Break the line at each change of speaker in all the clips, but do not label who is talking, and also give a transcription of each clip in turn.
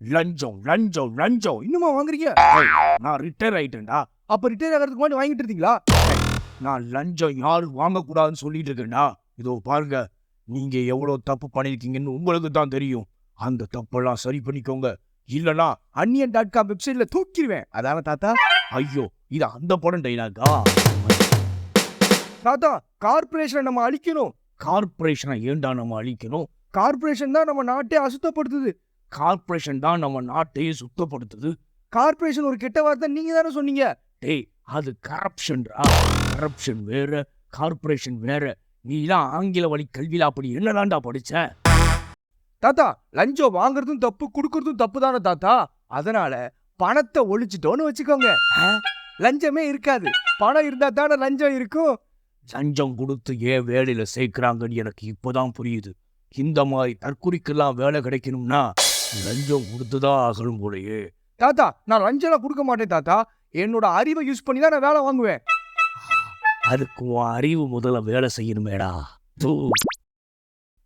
லஞ்சம் லஞ்சம் லஞ்சம்.
இன்னுமா வாங்குறீங்க?
நான் ரிட்டையர் ஆயிட்டேன்டா.
அப்ப ரிட்டையர் ஆகிறதுக்கு முன்னாடி வாங்கிட்டு இருந்தீங்களா?
நான் லஞ்சம் யாரும் வாங்கக்கூடாதுன்னு சொல்லிட்டு இருக்கேன்டா. இதோ பாருங்க நீங்க எவ்வளவு தப்பு பண்ணிருக்கீங்கன்னு உங்களுக்கு தான் தெரியும். அந்த தப்பெல்லாம் சரி பண்ணிக்கோங்க. இல்லனா
அன்னியன் டாட் காம் வெப்சைட்ல தூக்கிடுவேன் அதான தாத்தா?
ஐயோ இது அந்த படம் டைலாகா
தாத்தா கார்பரேஷனை நம்ம அழிக்கணும்.
கார்பரேஷனை ஏண்டா நம்ம அழிக்கணும்?
கார்பரேஷன் தான் நம்ம நாட்டை அசுத்தப்படுத்துது.
கார்பரேஷன் தான் நம்ம நாட்டையே சுத்தப்படுத்துது.
கார்பரேஷன் ஒரு கெட்ட வார்த்தை நீங்க தானே சொன்னீங்க.
டேய் அது கரப்ஷன்ரா கரப்ஷன் வேற கார்பரேஷன் வேற. நீலாம் ஆங்கில வழி கல்வியில் அப்படி என்னதான்டா படிச்ச?
தாத்தா லஞ்சம் வாங்குறதும் தப்பு கொடுக்கறதும் தப்பு தானே தாத்தா. அதனால பணத்தை ஒழிச்சிட்டோன்னு வச்சுக்கோங்க. லஞ்சமே இருக்காது. பணம் இருந்தா தானே லஞ்சம் இருக்கும்.
லஞ்சம் கொடுத்து ஏன் வேலையில சேர்க்கிறாங்கன்னு எனக்கு இப்போதான் புரியுது. இந்த மாதிரி தற்குறிக்கெல்லாம் வேலை கிடைக்கணும்னா லஞ்சம் கொடுத்துதான் ஆகணும் போலயே.
தாத்தா நான் லஞ்சம்லாம் கொடுக்க மாட்டேன் தாத்தா. என்னோட அறிவை யூஸ் பண்ணி தான் நான் வேலை வாங்குவேன்.
அதுக்கு உன் அறிவு முதல்ல வேலை செய்யணுமேடா. தூ.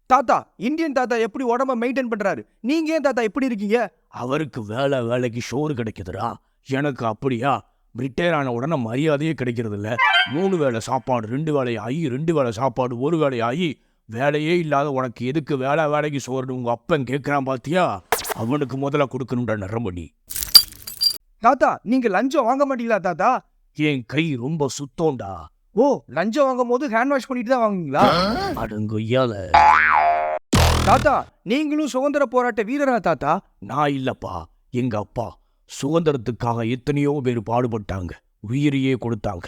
தாத்தா இந்தியன் தாத்தா எப்படி உடம்ப மெயின்டைன் பண்றாரு? நீங்க ஏன் தாத்தா எப்படி இருக்கீங்க?
அவருக்கு வேலை வேலைக்கு ஷோறு கிடைக்குதுடா. எனக்கு அப்படியா? ரிட்டையர் ஆன உடனே மரியாதையே கிடைக்கிறது இல்ல மூணு வேளை சாப்பாடு ரெண்டு வேளை ஆகி ரெண்டு வேளை சாப்பாடு ஒரு வேளை ஆகி வேலையே இல்லாத உனக்கு எதுக்கு வேலை வேலைக்கு சோறுன்னு உங்க அப்பன் கேட்கறான் பாத்தியா? அவனுக்கு முதல்ல கொடுக்கணும்டா நரம்படி
தாத்தா நீங்க லஞ்சம் வாங்க மாட்டீங்களா தாத்தா?
என் கை ரொம்ப சுத்தம்டா.
ஓ லஞ்சம் வாங்கும் போது ஹேண்ட் வாஷ் பண்ணிட்டு தான் வாங்குவீங்களா?
அடங்கொய்யால
தாத்தா நீங்களும் சுதந்திர போராட்ட வீரரா தாத்தா?
நான் இல்லப்பா எங்க அப்பா. சுதந்திரத்துக்காக எத்தனையோ பேர் பாடுபட்டாங்க உயிரையே கொடுத்தாங்க.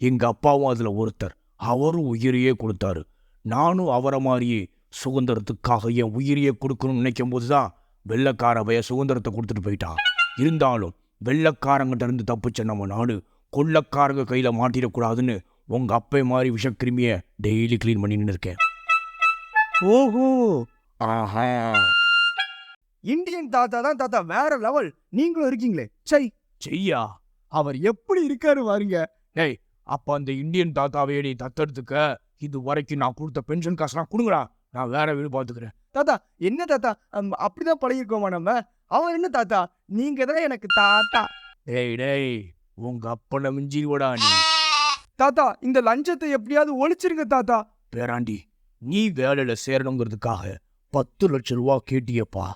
எங்க அப்பாவும் அதுல ஒருத்தர் அவரும் உயிரையே கொடுத்தாரு. நானும் அவரை மாதிரியே சுதந்திரத்துக்காக என் உயிரையே கொடுக்கணும்னு நினைக்கும் போதுதான் வெள்ளக்கார பய சுதந்திரத்தை கொடுத்துட்டு போயிட்டான் இருந்தாலும் வெள்ளக்காரங்கிட்ட இருந்து தப்பிச்ச நம்ம நாடு கொள்ளக்காரங்க கையில மாட்டிடக்கூடாதுன்னு உங்க அப்பை மாதிரி விஷக்கிருமிய டெய்லி க்ளீன் பண்ணின்னு இருக்கேன்
ஓஹோ!
ஆஹா!
இந்தியன் தாத்தா தான் தாத்தா வேற லெவல். நீங்களும் இருக்கீங்களே. சை
செய்யா
அவர் எப்படி இருக்காரு பாருங்க.
டேய் அப்ப அந்த இந்தியன் தாத்தாவே நீ தத்தெடுத்துக்க. இது வரைக்கும் நான் கொடுத்த பென்ஷன் காசுலாம் கொடுங்கடா. நான் வேற வீடு பார்த்துக்கிறேன்
தாத்தா என்ன தாத்தா? அப்படிதான் பழகிருக்கோமா நம்ம? அவன் என்ன தாத்தா? நீங்க தான் எனக்கு தாத்தா.
டேய் டேய் உங்க அப்பனை மிஞ்சிடுவடா நீ.
தாத்தா இந்த லஞ்சத்தை எப்படியாவது ஒழிச்சிருங்க தாத்தா.
பேராண்டி நீ வேலையில சேரணுங்கிறதுக்காக பத்து லட்சம் ரூபா கேட்டியப்பா.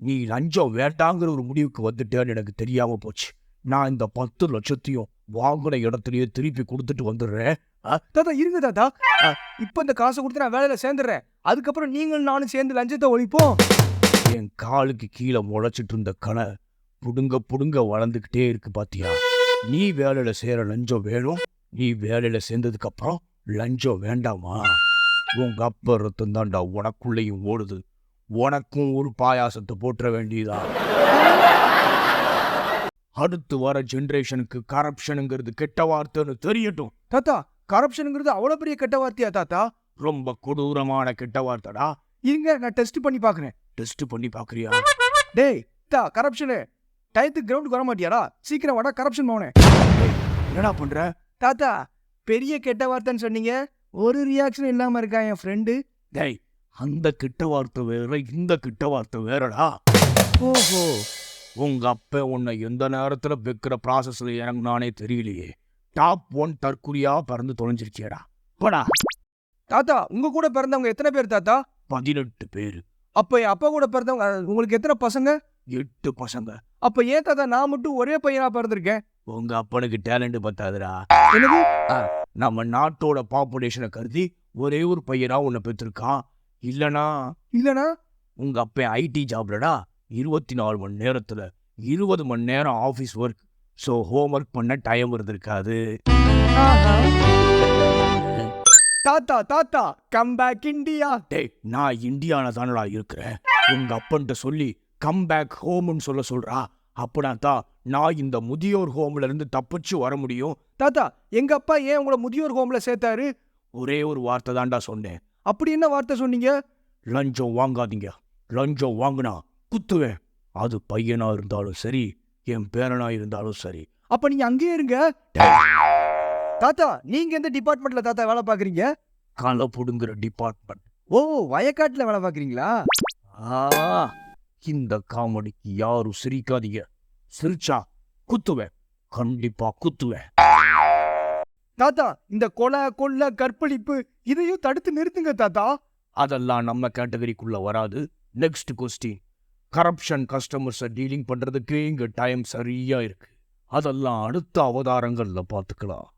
நீ லஞ்சம் வேண்டாங்கிற ஒரு முடிவுக்கு வந்துட்டேன்னு எனக்கு தெரியாம போச்சு. நான் இந்த பத்து லட்சத்தையும் வாங்கின இடத்துலயே திருப்பி கொடுத்துட்டு வந்துடுறேன்.
தாத்தா இருங்க தாத்தா. இப்ப இந்த காசை கொடுத்து நான் வேலையில சேர்ந்துடுறேன். அதுக்கப்புறம் நீங்களும் நானும் சேர்ந்து லஞ்சத்தை ஒழிப்போம்.
என் காலுக்கு கீழே முளைச்சிட்டு இருந்த கணை புடுங்க புடுங்க வளர்ந்துக்கிட்டே இருக்கு பாத்தியா? நீ வேலையில சேர லஞ்சம் வேணும். நீ வேலையில சேர்ந்ததுக்கு அப்புறம் லஞ்சம் வேண்டாமா? உங்க அப்ப ரத்தம் தான்டா உனக்குள்ளேயும் ஓடுது. உனக்கும் ஒரு பாயாசத்தை போட்டுற வேண்டியதா? அடுத்து வர ஜெனரேஷனுக்கு கரப்ஷனுங்கிறது கெட்ட வார்த்தைன்னு தெரியட்டும்.
தாத்தா கரப்ஷனுங்கிறது அவ்வளவு பெரிய கெட்ட வார்த்தையா தாத்தா?
ரொம்ப கொடூரமான கெட்ட வார்த்தைடா.
இருங்க நான் டெஸ்ட் பண்ணி பாக்குறேன்.
டெஸ்ட் பண்ணி பாக்குறியா?
டேய் தா கரப்ஷனு டயத்துக்கு கிரவுண்டுக்கு வர மாட்டியாடா சீக்கிரம் வாடா கரப்ஷன் போனே
என்னடா பண்ற?
தாத்தா பெரிய கெட்ட வார்த்தைன்னு சொன்னீங்க. ஒரு ரியாக்ஷன் இல்லாம இருக்கா என் ஃப்ரெண்டு
டேய் அந்த கிட்ட வார்த்தை வேற இந்த கிட்ட வார்த்தை வேறடா.
ஓஹோ.
உங்க அப்ப உன்னை எந்த நேரத்துல வைக்கிற ப்ராசஸ்ல இறங்குனானே தெரியலையே. டாப் ஒன் தற்குறியா பறந்து தொலைஞ்சிருச்சேடா. போடா.
தாத்தா உங்க கூட பிறந்தவங்க எத்தனை பேர் தாத்தா?
பதினெட்டு பேரு.
அப்ப என் அப்பா கூட பிறந்தவங்க உங்களுக்கு எத்தனை பசங்க?
எட்டு பசங்க.
அப்ப ஏன் தாத்தா நான் மட்டும் ஒரே பையனா பிறந்திருக்கேன்?
உங்க அப்பனுக்கு டேலண்ட் பத்தாதுடா.
என்னது?
நம்ம நாட்டோட பாப்புலேஷனை கருதி ஒரே ஒரு பையனா உன்னை பெற்றிருக்கான். இல்லனா?
இல்லனா?
உங்க அப்பன் ஐடி ஜாப்லடா இருபத்தி நாலு மணி நேரத்துல இருபது மணி நேரம் office work so home work பண்ண டைம் இருந்திருக்காது.
தாத்தா தாத்தா கம் பேக் இந்தியா
டேய் நான் இந்தியால தானடா இருக்கிறேன். உங்க அப்பன்ட்ட சொல்லி கம் பேக் ஹோம்னு சொல்ல சொல்றா. அப்பனா தான் நான் இந்த முதியோர் ஹோம்ல இருந்து தப்பிச்சு வர முடியும்.
தாத்தா எங்க அப்பா ஏன் உங்களை முதியோர் ஹோம்ல சேர்த்தாரு?
ஒரே ஒரு வார்த்தை தான்டா சொன்னேன்.
அப்படி என்ன வார்த்தை சொன்னீங்க?
லஞ்சம் வாங்காதீங்க. லஞ்சம் வாங்குனா குத்துவேன். அது பையனா இருந்தாலும் சரி என் பேரனா இருந்தாலும் சரி.
அப்ப நீங்க அங்கேயே இருங்க. தாத்தா நீங்க எந்த டிபார்ட்மெண்ட்ல தாத்தா வேலை பாக்குறீங்க
களை புடுங்குற டிபார்ட்மெண்ட்
ஓ வயக்காட்டுல வேலை பாக்குறீங்களா
ஆ இந்த காமெடிக்கு யாரும் சிரிக்காதீங்க. சிரிச்சா குத்துவேன். கண்டிப்பா குத்துவேன்.
தாத்தா இந்த கொலை கொள்ளை கற்பழிப்பு இதையும் தடுத்து நிறுத்துங்க தாத்தா.
அதெல்லாம் நம்ம கேட்டகரிக்குள்ள வராது. நெக்ஸ்ட் கொஸ்டின் கரப்ஷன் கஸ்டமர்ஸை டீலிங் பண்றதுக்கு இங்க டைம் சரியா இருக்கு. அதெல்லாம் அடுத்த அவதாரங்கள்ல பார்த்துக்கலாம்